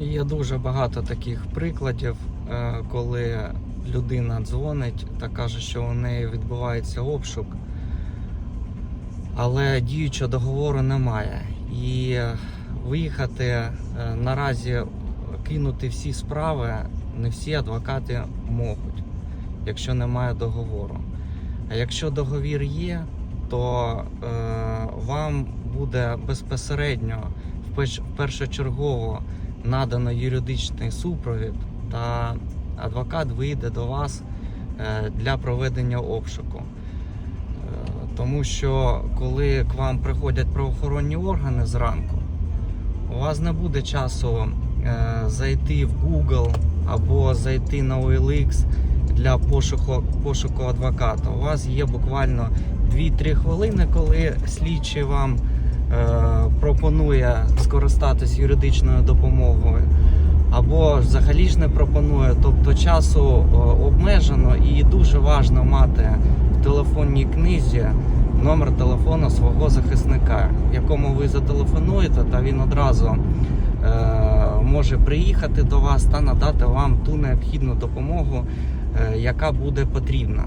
Є дуже багато таких прикладів, е, коли людина дзвонить та каже, що у неї відбувається обшук, але діючого договору немає. І виїхати е, наразі кинути всі справи не всі адвокати можуть, якщо немає договору. А якщо договір є, то е, вам буде безпосередньо першочергово надано юридичний супровід, та адвокат вийде до вас е, для проведення обшуку. Е, Тому що коли к вам приходять правоохоронні органи зранку, у вас не буде часу е, зайти в Google або зайти на OLX для пошуку, пошуку адвоката. У вас є буквально 2-3 хвилини, коли слідчий вам пропонує скористатись юридичною допомогою, або взагалі ж не пропонує. Тобто часу е, обмежено і дуже важливо мати в телефонній книзі номер телефону свого захисника, якому ви зателефонуєте, та він одразу е, може приїхати до вас та надати вам ту необхідну допомогу, е, яка буде потрібна.